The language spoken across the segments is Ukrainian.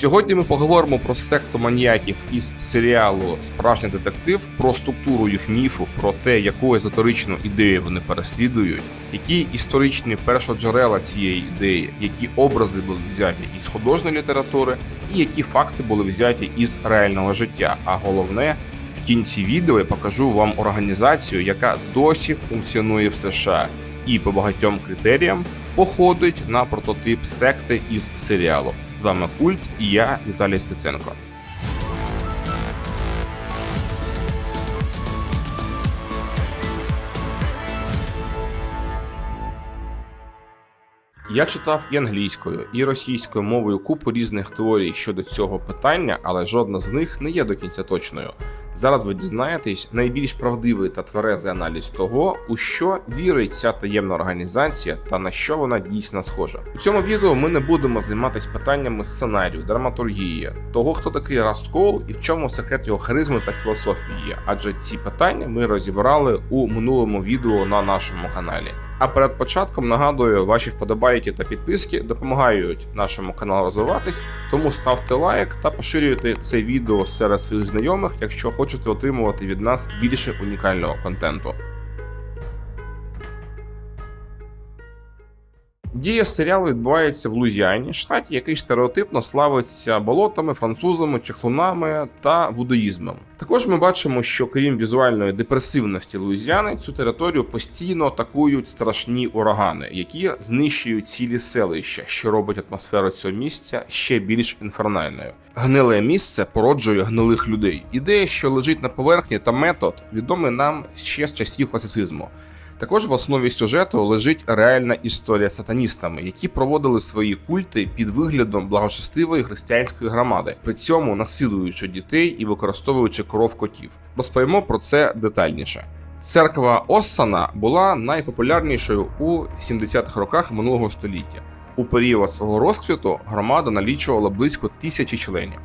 Сьогодні ми поговоримо про секту маніяків із серіалу Справжній детектив, про структуру їх міфу, про те, яку езотеричну ідею вони переслідують, які історичні першоджерела цієї ідеї, які образи були взяті із художньої літератури, і які факти були взяті із реального життя. А головне, в кінці відео я покажу вам організацію, яка досі функціонує в США, і по багатьом критеріям походить на прототип секти із серіалу. З вами Культ і я Віталій Стеценко. Я читав і англійською, і російською мовою купу різних теорій щодо цього питання, але жодна з них не є до кінця точною. Зараз ви дізнаєтесь найбільш правдивий та тверезий аналіз того, у що вірить ця таємна організація та на що вона дійсно схожа. У цьому відео ми не будемо займатися питаннями сценарію, драматургії, того, хто такий Раст Коул і в чому секрет його харизми та філософії, адже ці питання ми розібрали у минулому відео на нашому каналі. А перед початком нагадую, ваші вподобайки та підписки допомагають нашому каналу розвиватись, тому ставте лайк та поширюйте це відео серед своїх знайомих, якщо хочете отримувати від нас більше унікального контенту. Дія серіалу відбувається в Лузіані, штаті, який стереотипно славиться болотами, французами, чехлунами та вудоїзмом. Також ми бачимо, що крім візуальної депресивності Луїзіани, цю територію постійно атакують страшні урагани, які знищують цілі селища, що робить атмосферу цього місця ще більш інфернальною. Гниле місце породжує гнилих людей. Ідея, що лежить на поверхні, та метод відомий нам ще з часів класицизму. Також в основі сюжету лежить реальна історія сатаністами, які проводили свої культи під виглядом благочестивої християнської громади, при цьому насилуючи дітей і використовуючи кров котів. Розповімо про це детальніше. Церква Оссана була найпопулярнішою у 70-х роках минулого століття. У період свого розквіту громада налічувала близько тисячі членів.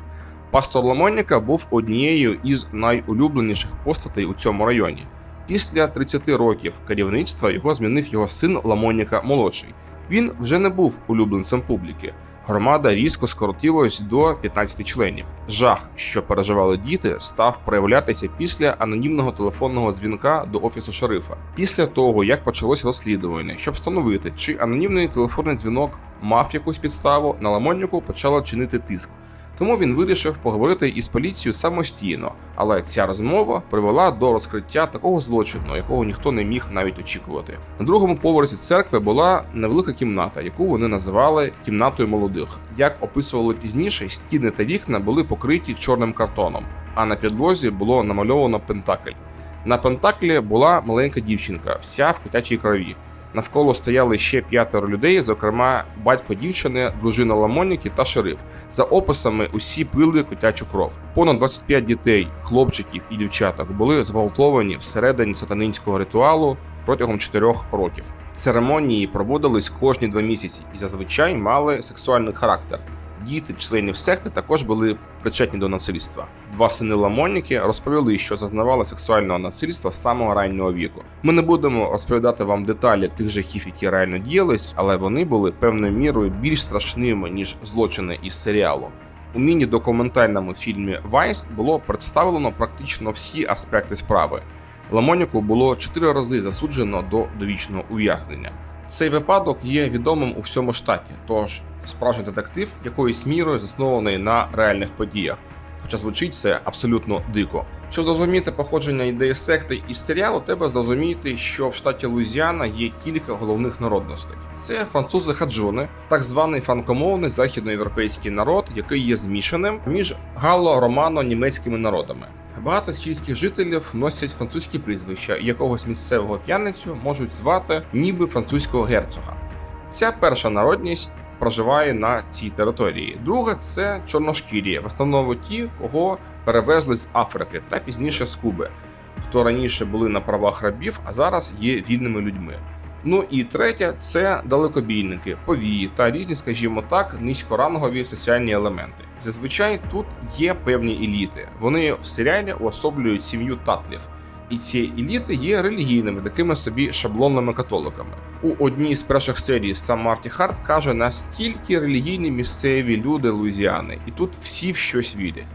Пастор Ламоніка був однією із найулюбленіших постатей у цьому районі. Після 30 років керівництва його змінив його син Ламоніка молодший. Він вже не був улюбленцем публіки. Громада різко скоротилась до 15 членів. Жах, що переживали діти, став проявлятися після анонімного телефонного дзвінка до офісу шерифа. Після того, як почалось розслідування, щоб встановити, чи анонімний телефонний дзвінок мав якусь підставу, на Ламонніку почало чинити тиск. Тому він вирішив поговорити із поліцією самостійно, але ця розмова привела до розкриття такого злочину, якого ніхто не міг навіть очікувати. На другому поверсі церкви була невелика кімната, яку вони називали кімнатою молодих. Як описували пізніше, стіни та вікна були покриті чорним картоном, а на підлозі було намальовано пентакль. На пентаклі була маленька дівчинка, вся в котячій крові. Навколо стояли ще п'ятеро людей, зокрема батько дівчини, дружина Ламоніки та шериф. За описами усі пили котячу кров. Понад 25 дітей, хлопчиків і дівчаток були зґвалтовані всередині сатанинського ритуалу протягом 4 років. Церемонії проводились кожні два місяці і зазвичай мали сексуальний характер. Діти членів секти також були причетні до насильства. Два сини Ламоніки розповіли, що зазнавали сексуального насильства з самого раннього віку. Ми не будемо розповідати вам деталі тих жахів, які реально діялись, але вони були певною мірою більш страшними ніж злочини із серіалу. У міні-документальному фільмі Вайс було представлено практично всі аспекти справи. Ламоніку було чотири рази засуджено до довічного ув'язнення. Цей випадок є відомим у всьому штаті, тож справжній детектив якоюсь мірою заснований на реальних подіях, хоча звучить це абсолютно дико. Щоб зрозуміти походження ідеї секти із серіалу, треба зрозуміти, що в штаті Луїзіана є кілька головних народностей. Це французи хаджуни, так званий франкомовний західноєвропейський народ, який є змішаним між галло-романо-німецькими народами. Багато сільських жителів носять французькі прізвища, і якогось місцевого п'яницю можуть звати ніби французького герцога. Ця перша народність проживає на цій території. Друга це чорношкірі, в основному ті, кого перевезли з Африки та пізніше з Куби, хто раніше були на правах рабів, а зараз є вільними людьми. Ну і третя це далекобійники, повії та різні, скажімо так, низькорангові соціальні елементи. Зазвичай тут є певні еліти. Вони в серіалі уособлюють сім'ю татлів. І ці еліти є релігійними, такими собі шаблонними католиками. У одній з перших серій сам Марті Харт каже, настільки релігійні місцеві люди Луїзіани, і тут всі в щось вірять.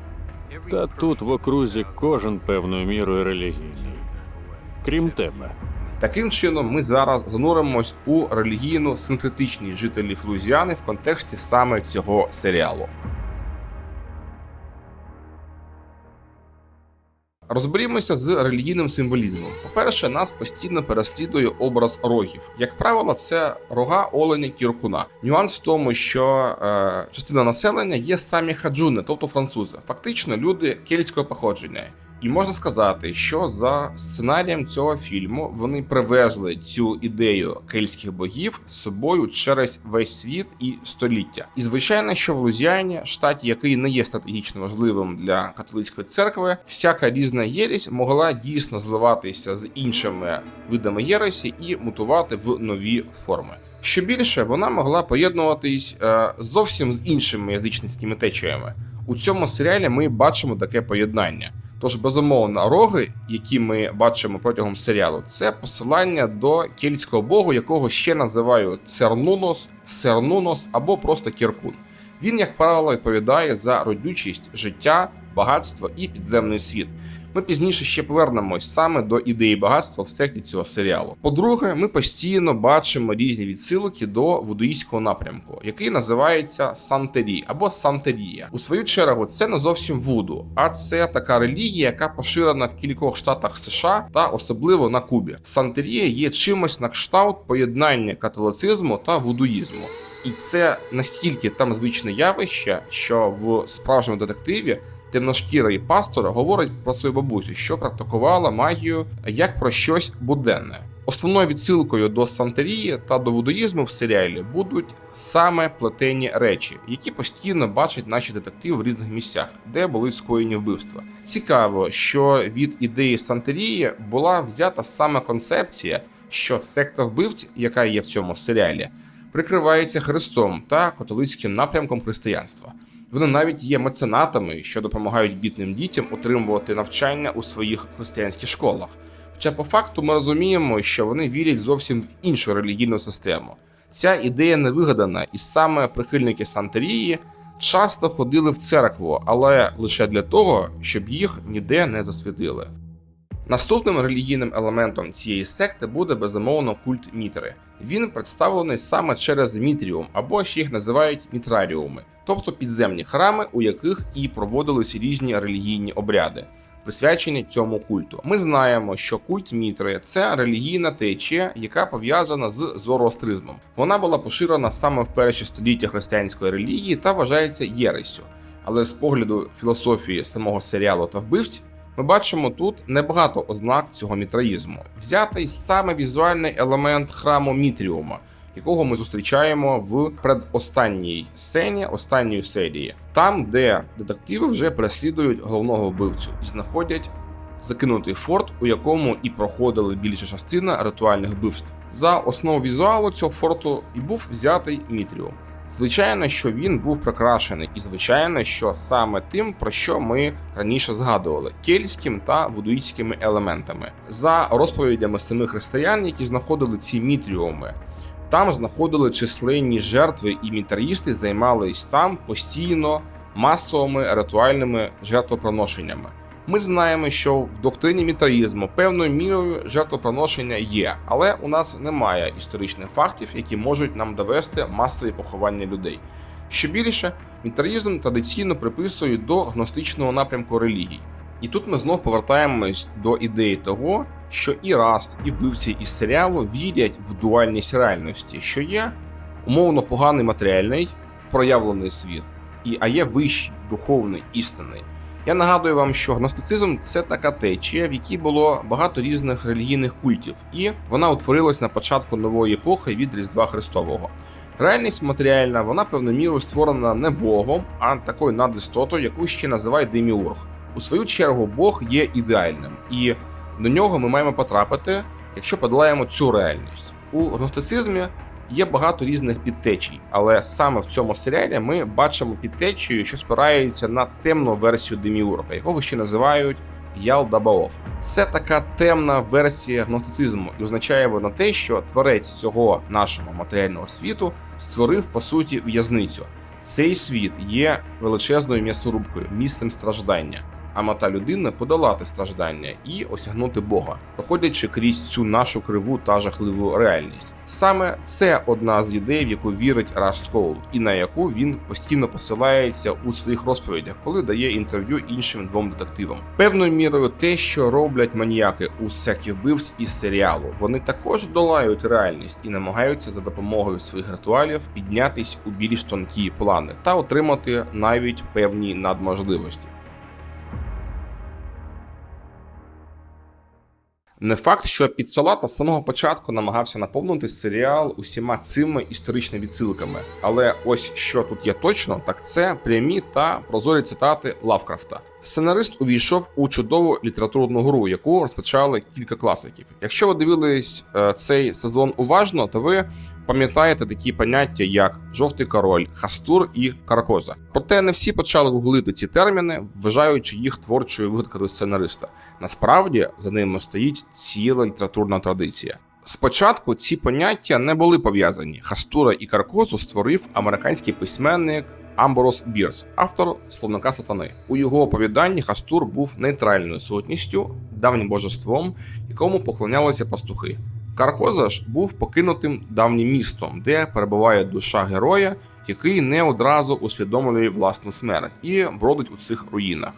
Та тут в окрузі кожен певною мірою релігійний. Крім тебе. Таким чином, ми зараз зануримось у релігійно синкретичність жителів Луїзіани в контексті саме цього серіалу. Розберімося з релігійним символізмом. По-перше, нас постійно переслідує образ рогів. Як правило, це рога оленя кіркуна. Нюанс в тому, що е, частина населення є самі хаджуни, тобто французи, фактично люди кельтського походження. І можна сказати, що за сценарієм цього фільму вони привезли цю ідею кельтських богів з собою через весь світ і століття. І звичайно, що в Лузіані, штаті, який не є стратегічно важливим для католицької церкви, всяка різна єресь могла дійсно зливатися з іншими видами єресі і мутувати в нові форми. Що більше, вона могла поєднуватись е, зовсім з іншими язичницькими течіями. У цьому серіалі ми бачимо таке поєднання. Тож, безумовно, роги, які ми бачимо протягом серіалу, це посилання до кельтського богу, якого ще називають Цернунос, Сернунос або просто Кіркун. Він, як правило, відповідає за родючість, життя, багатство і підземний світ. Ми пізніше ще повернемось саме до ідеї багатства в секті цього серіалу. По-друге, ми постійно бачимо різні відсилки до вудуїстського напрямку, який називається Сантері або Сантерія. У свою чергу, це не зовсім вуду, а це така релігія, яка поширена в кількох штатах США та особливо на Кубі. Сантерія є чимось на кшталт поєднання католицизму та вудуїзму. І це настільки там звичне явище, що в справжньому детективі темношкірий пастор говорить про свою бабусю, що практикувала магію як про щось буденне. Основною відсилкою до Сантерії та до вудуїзму в серіалі будуть саме плетені речі, які постійно бачать наші детективи в різних місцях, де були скоєні вбивства. Цікаво, що від ідеї Сантерії була взята саме концепція, що секта вбивць, яка є в цьому серіалі, прикривається Христом та католицьким напрямком християнства. Вони навіть є меценатами, що допомагають бідним дітям отримувати навчання у своїх християнських школах. Хоча по факту ми розуміємо, що вони вірять зовсім в іншу релігійну систему. Ця ідея не вигадана, і саме прихильники Сантерії часто ходили в церкву, але лише для того, щоб їх ніде не засвітили. Наступним релігійним елементом цієї секти буде безумовно культ Мітри. Він представлений саме через Мітріум, або ще їх називають мітраріуми, тобто підземні храми, у яких і проводились різні релігійні обряди, присвячені цьому культу. Ми знаємо, що культ Мітри це релігійна течія, яка пов'язана з зороастризмом. Вона була поширена саме в перші століття християнської релігії та вважається єресю. Але з погляду філософії самого серіалу та вбивць. Ми бачимо тут небагато ознак цього мітраїзму. Взятий саме візуальний елемент храму Мітріума, якого ми зустрічаємо в предостанній сцені останньої серії, там, де детективи вже переслідують головного вбивцю і знаходять закинутий форт, у якому і проходили більша частина ритуальних вбивств. За основу візуалу цього форту і був взятий Мітріум. Звичайно, що він був прикрашений, і звичайно, що саме тим, про що ми раніше згадували кельтським та вудуїстськими елементами, за розповідями самих християн, які знаходили ці мітріуми. Там знаходили численні жертви, і мітарїсти займались там постійно масовими ритуальними жертвопроношеннями. Ми знаємо, що в доктрині мітраїзму певною мірою жертвопроношення є, але у нас немає історичних фактів, які можуть нам довести масові поховання людей. Що більше, мітраїзм традиційно приписують до гностичного напрямку релігій. І тут ми знов повертаємось до ідеї того, що і Раст, і вбивці із серіалу вірять в дуальність реальності, що є умовно поганий матеріальний проявлений світ, і а є вищий духовний істинний. Я нагадую вам, що гностицизм це така течія, в якій було багато різних релігійних культів, і вона утворилась на початку нової епохи від Різдва Христового. Реальність матеріальна, вона певною мірою створена не Богом, а такою надістотою, яку ще називають Деміург. У свою чергу, Бог є ідеальним, і до нього ми маємо потрапити, якщо подолаємо цю реальність. У гностицизмі є багато різних підтечій, але саме в цьому серіалі ми бачимо підтечію, що спирається на темну версію Деміурга, якого ще називають Ялдабаоф. Це така темна версія гностицизму і означає вона те, що творець цього нашого матеріального світу створив по суті в'язницю. Цей світ є величезною м'ясорубкою, місцем страждання. А мета людини подолати страждання і осягнути Бога, проходячи крізь цю нашу криву та жахливу реальність. Саме це одна з ідей, в яку вірить Раст Коул, і на яку він постійно посилається у своїх розповідях, коли дає інтерв'ю іншим двом детективам. Певною мірою, те, що роблять маніяки у секті вбивць із серіалу, вони також долають реальність і намагаються за допомогою своїх ритуалів піднятись у більш тонкі плани та отримати навіть певні надможливості. Не факт, що Підсолата з самого початку намагався наповнити серіал усіма цими історичними відсилками. Але ось що тут є точно, так це прямі та прозорі цитати Лавкрафта. Сценарист увійшов у чудову літературну гру, яку розпочали кілька класиків. Якщо ви дивились е, цей сезон уважно, то ви пам'ятаєте такі поняття, як жовтий король, хастур і каракоза. Проте не всі почали гуглити ці терміни, вважаючи їх творчою вигадкою сценариста. Насправді за ними стоїть ціла літературна традиція. Спочатку ці поняття не були пов'язані. Хастура і каркозу створив американський письменник Амброс Бірс, автор словника сатани. У його оповіданні Хастур був нейтральною сутністю, давнім божеством, якому поклонялися пастухи. Каркоза ж був покинутим давнім містом, де перебуває душа героя, який не одразу усвідомлює власну смерть і бродить у цих руїнах.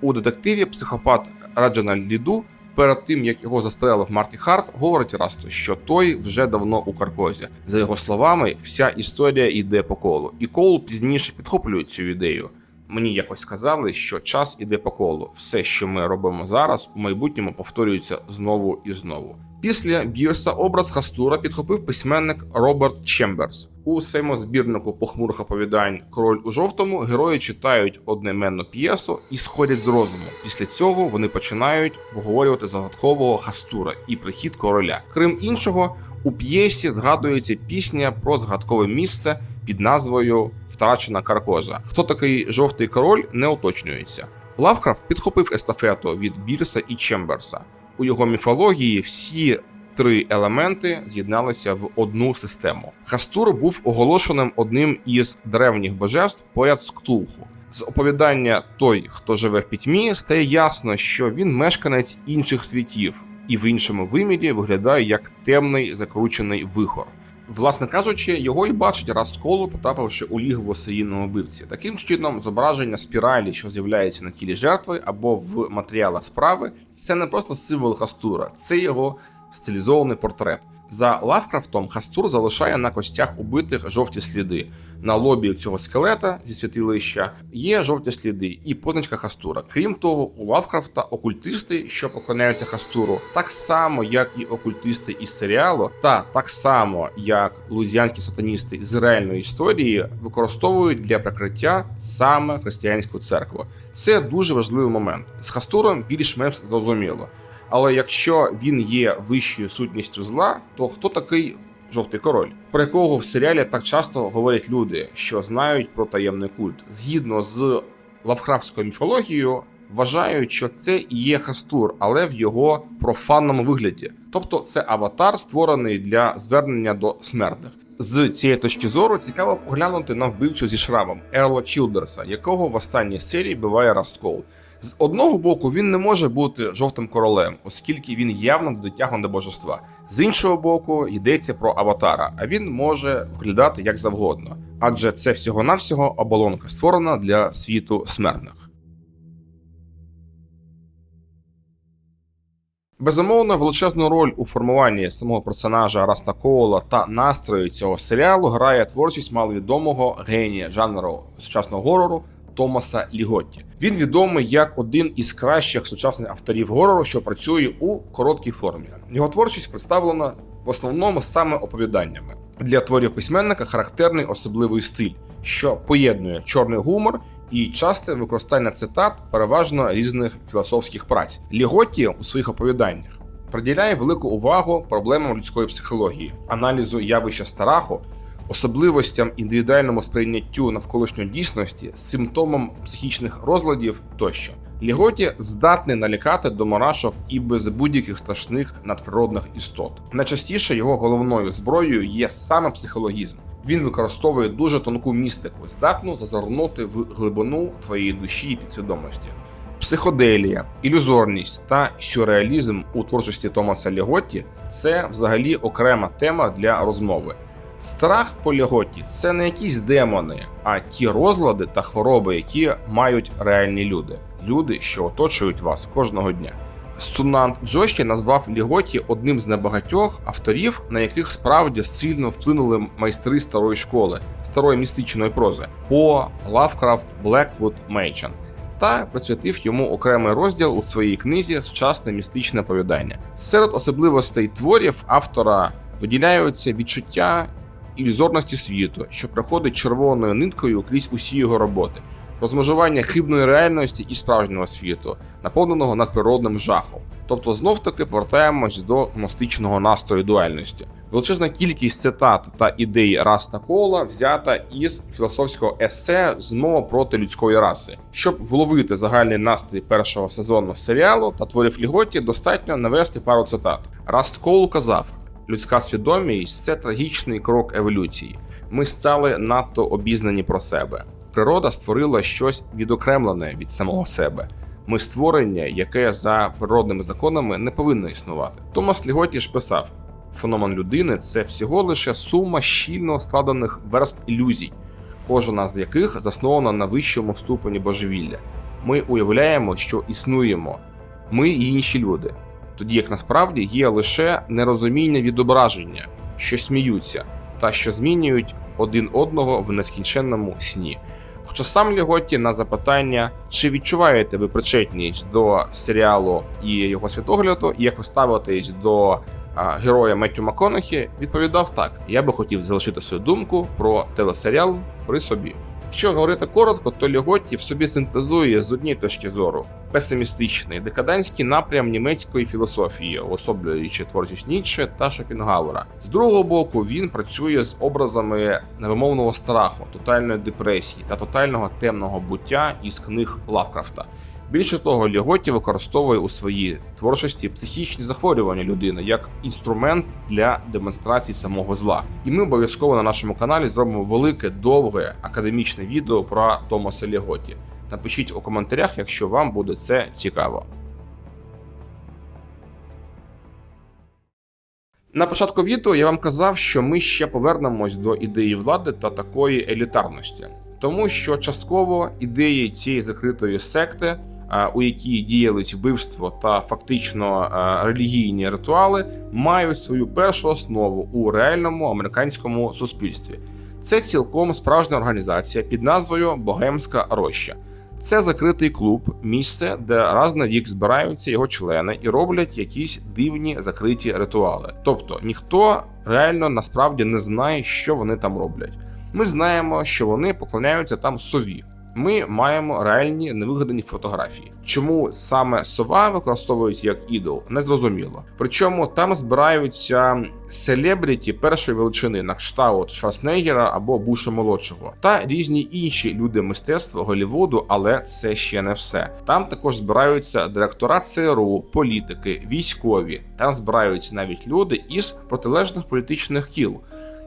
У детективі психопат Раджаналь Ліду перед тим як його застрелив Марті Харт, говорить Расту, що той вже давно у Каркозі. За його словами, вся історія йде по колу, і Коул пізніше підхоплює цю ідею. Мені якось сказали, що час іде по колу. Все, що ми робимо зараз, у майбутньому повторюється знову і знову. Після Бірса образ Хастура підхопив письменник Роберт Чемберс. У своєму збірнику похмурих оповідань Король у жовтому герої читають одноіменну п'єсу і сходять з розуму. Після цього вони починають обговорювати загадкового Хастура і прихід короля. Крім іншого, у п'єсі згадується пісня про загадкове місце під назвою Втрачена Каркоза. Хто такий жовтий король, не уточнюється. Лавкрафт підхопив естафету від Бірса і Чемберса. У його міфології всі три елементи з'єдналися в одну систему. Хастур був оголошеним одним із древніх божеств поряд з Ктулху. З оповідання той, хто живе в пітьмі, стає ясно, що він мешканець інших світів, і в іншому вимірі виглядає як темний закручений вихор. Власне кажучи, його і бачить раз коло, потрапивши у лігво серійного вбивці. Таким чином, зображення спіралі, що з'являється на тілі жертви або в матеріалах справи, це не просто символ Хастура, це його стилізований портрет. За Лавкрафтом Хастур залишає на костях убитих жовті сліди. На лобі цього скелета зі святилища є жовті сліди і позначка Хастура. Крім того, у Лавкрафта окультисти, що поклоняються Хастуру, так само як і окультисти із серіалу, та так само як лузіанські сатаністи з реальної історії, використовують для прикриття саме християнську церкву. Це дуже важливий момент. З Хастуром більш-менш зрозуміло. Але якщо він є вищою сутністю зла, то хто такий жовтий король, про якого в серіалі так часто говорять люди, що знають про таємний культ, згідно з лавкрафтською міфологією, вважають, що це і є Хастур, але в його профанному вигляді. Тобто це аватар, створений для звернення до смертних. З цієї точки зору цікаво поглянути на вбивцю зі шрамом Ерла Чілдерса, якого в останній серії биває Расткол. З одного боку, він не може бути жовтим королем, оскільки він явно дотягнений до божества. З іншого боку, йдеться про аватара, а він може виглядати як завгодно, адже це всього-навсього оболонка, створена для світу смертних. Безумовно, величезну роль у формуванні самого персонажа Раста Коула та настрою цього серіалу грає творчість маловідомого генія жанру сучасного горору Томаса Ліготті. Він відомий як один із кращих сучасних авторів горору, що працює у короткій формі. Його творчість представлена в основному саме оповіданнями. Для творів письменника характерний особливий стиль, що поєднує чорний гумор і часте використання цитат переважно різних філософських праць. Ліготті у своїх оповіданнях приділяє велику увагу проблемам людської психології, аналізу явища страху, особливостям індивідуальному сприйняттю навколишньої дійсності, симптомам психічних розладів тощо. Ліготі здатний налякати до мурашок і без будь-яких страшних надприродних істот. Найчастіше його головною зброєю є саме психологізм. Він використовує дуже тонку містику, здатну зазирнути в глибину твоєї душі і підсвідомості. Психоделія, ілюзорність та сюрреалізм у творчості Томаса Ліготті це взагалі окрема тема для розмови. Страх по Ліготті – це не якісь демони, а ті розлади та хвороби, які мають реальні люди, люди, що оточують вас кожного дня. Сунант Джоші назвав Ліготі одним з небагатьох авторів, на яких справді сильно вплинули майстри старої школи, старої містичної прози По, Лавкрафт, Блеквуд, Мейчан, та присвятив йому окремий розділ у своїй книзі Сучасне містичне оповідання. Серед особливостей творів автора виділяються відчуття ілюзорності світу, що проходить червоною ниткою крізь усі його роботи розмежування хибної реальності і справжнього світу, наповненого надприродним жахом. Тобто знов таки повертаємось до гностичного настрою дуальності. Величезна кількість цитат та ідей Раста Кола взята із філософського есе Змова проти людської раси. Щоб вловити загальний настрій першого сезону серіалу та творів Ліготі, достатньо навести пару цитат. Раст Коул казав: людська свідомість це трагічний крок еволюції. Ми стали надто обізнані про себе природа створила щось відокремлене від самого себе. Ми створення, яке за природними законами не повинно існувати. Томас Ліготі ж писав: феномен людини це всього лише сума щільно складених верст ілюзій, кожна з яких заснована на вищому ступені божевілля. Ми уявляємо, що існуємо, ми і інші люди, тоді як насправді є лише нерозуміння відображення, що сміються, та що змінюють один одного в нескінченному сні. Хоча сам Ліготті на запитання, чи відчуваєте ви причетність до серіалу і його світогляду, і як ви ставитесь до героя Меттю Макконахі, відповідав так: я би хотів залишити свою думку про телесеріал при собі. Якщо говорити коротко, то Ліготті в собі синтезує з однієї точки зору песимістичний декадентський напрям німецької філософії, особлюючи творчість Ніцше та Шопінгауера. З другого боку, він працює з образами невимовного страху, тотальної депресії та тотального темного буття із книг Лавкрафта. Більше того, Ліготі використовує у своїй творчості психічні захворювання людини як інструмент для демонстрації самого зла. І ми обов'язково на нашому каналі зробимо велике, довге академічне відео про Томаса Ліготі. Напишіть у коментарях, якщо вам буде це цікаво. На початку відео я вам казав, що ми ще повернемось до ідеї влади та такої елітарності, тому що частково ідеї цієї закритої секти, у якій діялись вбивство та фактично релігійні ритуали, мають свою першу основу у реальному американському суспільстві. Це цілком справжня організація під назвою Богемська Роща. Це закритий клуб, місце, де раз на рік збираються його члени і роблять якісь дивні закриті ритуали. Тобто ніхто реально насправді не знає, що вони там роблять. Ми знаємо, що вони поклоняються там сові. Ми маємо реальні невигадані фотографії. Чому саме сова використовується як ідол, незрозуміло. Причому там збираються селебріті першої величини на кшталт Шварценеггера або Буша молодшого та різні інші люди мистецтва Голлівуду, але це ще не все. Там також збираються директора ЦРУ, політики, військові. Там збираються навіть люди із протилежних політичних кіл.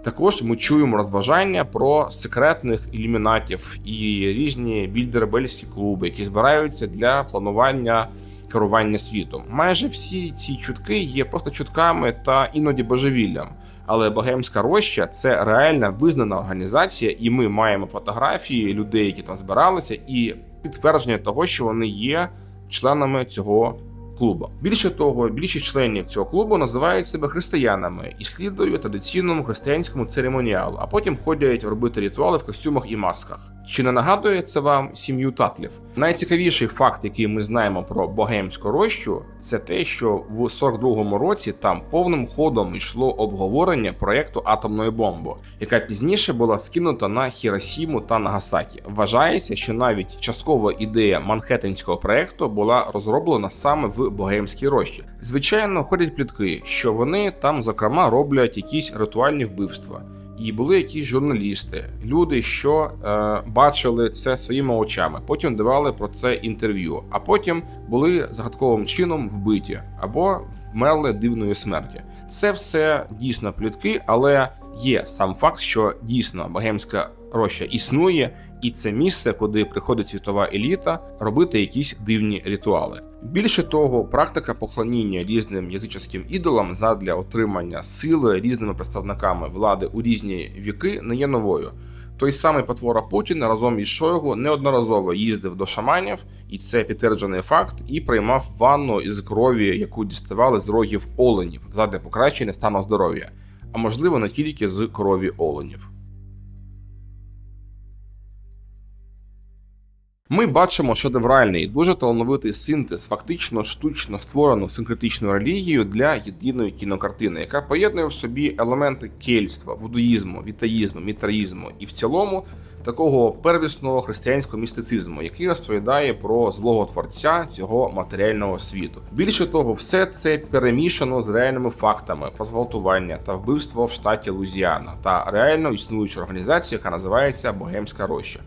Також ми чуємо розважання про секретних ілюмінатів і різні більдербельські клуби, які збираються для планування керування світом. Майже всі ці чутки є просто чутками та іноді божевіллям. Але Богемська роща це реальна визнана організація, і ми маємо фотографії людей, які там збиралися, і підтвердження того, що вони є членами цього клубу. Більше того, більшість членів цього клубу називають себе християнами і слідують традиційному християнському церемоніалу, а потім ходять робити ритуали в костюмах і масках. Чи не нагадує це вам сім'ю татлів? Найцікавіший факт, який ми знаємо про богемську рощу, це те, що в 42-му році там повним ходом йшло обговорення проєкту атомної бомби, яка пізніше була скинута на Хіросіму та Нагасакі. Вважається, що навіть часткова ідея Манхеттенського проєкту була розроблена саме в богемській рощі. Звичайно, ходять плітки, що вони там, зокрема, роблять якісь ритуальні вбивства. І були якісь журналісти, люди, що е, бачили це своїми очами, потім давали про це інтерв'ю, а потім були загадковим чином вбиті або вмерли дивної смерті. Це все дійсно плітки, але є сам факт, що дійсно богемська роща існує, і це місце, куди приходить світова еліта робити якісь дивні ритуали. Більше того, практика поклоніння різним язичським ідолам задля отримання сили різними представниками влади у різні віки не є новою. Той самий потвора Путін разом із Шойгу неодноразово їздив до шаманів, і це підтверджений факт, і приймав ванну із крові, яку діставали з рогів оленів задля покращення стану здоров'я, а можливо не тільки з крові оленів. Ми бачимо шедевральний, дуже талановитий синтез, фактично штучно створену синкретичну релігію для єдиної кінокартини, яка поєднує в собі елементи кельтства, вудуїзму, вітаїзму, мітраїзму і в цілому такого первісного християнського містицизму, який розповідає про злого творця цього матеріального світу. Більше того, все це перемішано з реальними фактами про зґвалтування та вбивство в штаті Лузіана та реально існуючу організацію, яка називається Богемська Роща.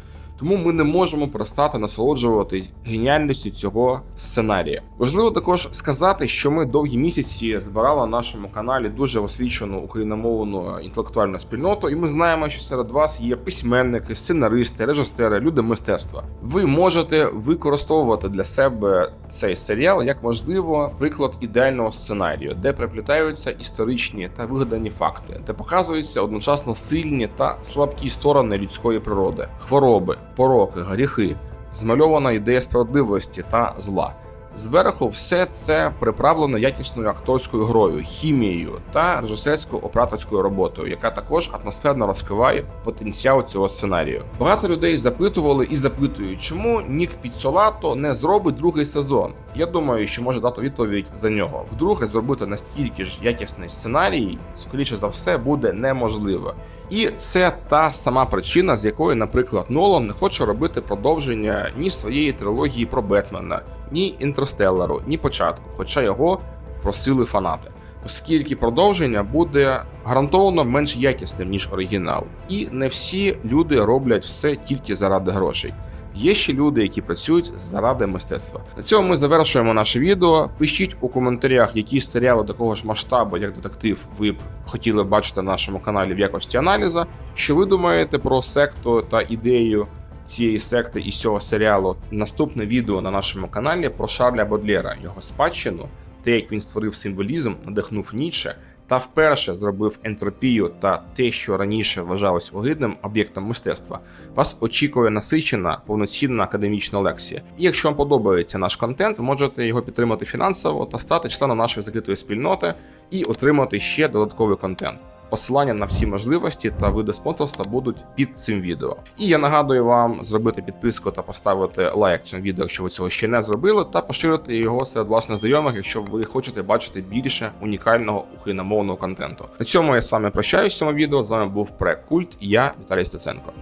Тому ми не можемо перестати насолоджуватись геніальністю цього сценарія. Важливо також сказати, що ми довгі місяці збирали на нашому каналі дуже освічену україномовну інтелектуальну спільноту, і ми знаємо, що серед вас є письменники, сценаристи, режисери, люди мистецтва. Ви можете використовувати для себе цей серіал як можливо приклад ідеального сценарію, де переплітаються історичні та вигадані факти, де показуються одночасно сильні та слабкі сторони людської природи, хвороби, пороки, гріхи, змальована ідея справедливості та зла. Зверху все це приправлено якісною акторською грою, хімією та режисерсько-операторською роботою, яка також атмосферно розкриває потенціал цього сценарію. Багато людей запитували і запитують, чому Нік Піццолато не зробить другий сезон. Я думаю, що може дати відповідь за нього. Вдруге зробити настільки ж якісний сценарій, скоріше за все, буде неможливо. І це та сама причина, з якої, наприклад, Нолан не хоче робити продовження ні своєї трилогії про Бетмена, ні інтерстеллару, ні початку, хоча його просили фанати. Оскільки продовження буде гарантовано менш якісним ніж оригінал, і не всі люди роблять все тільки заради грошей. Є ще люди, які працюють заради мистецтва. На цьому ми завершуємо наше відео. Пишіть у коментарях, які серіали такого ж масштабу, як детектив, ви б хотіли бачити на нашому каналі в якості аналіза. Що ви думаєте про секту та ідею цієї секти і цього серіалу? Наступне відео на нашому каналі про Шарля Бодлера, його спадщину, те, як він створив символізм, надихнув Ніче та вперше зробив ентропію та те, що раніше вважалось огидним об'єктом мистецтва. Вас очікує насичена повноцінна академічна лекція. І якщо вам подобається наш контент, ви можете його підтримати фінансово та стати членом нашої закритої спільноти і отримати ще додатковий контент. Посилання на всі можливості та види спонсорства будуть під цим відео. І я нагадую вам зробити підписку та поставити лайк цьому відео, якщо ви цього ще не зробили, та поширити його серед власних знайомих, якщо ви хочете бачити більше унікального україномовного контенту. На цьому я вами прощаюсь в цьому відео. З вами був Прекульт Культ і я Віталій Стеценко.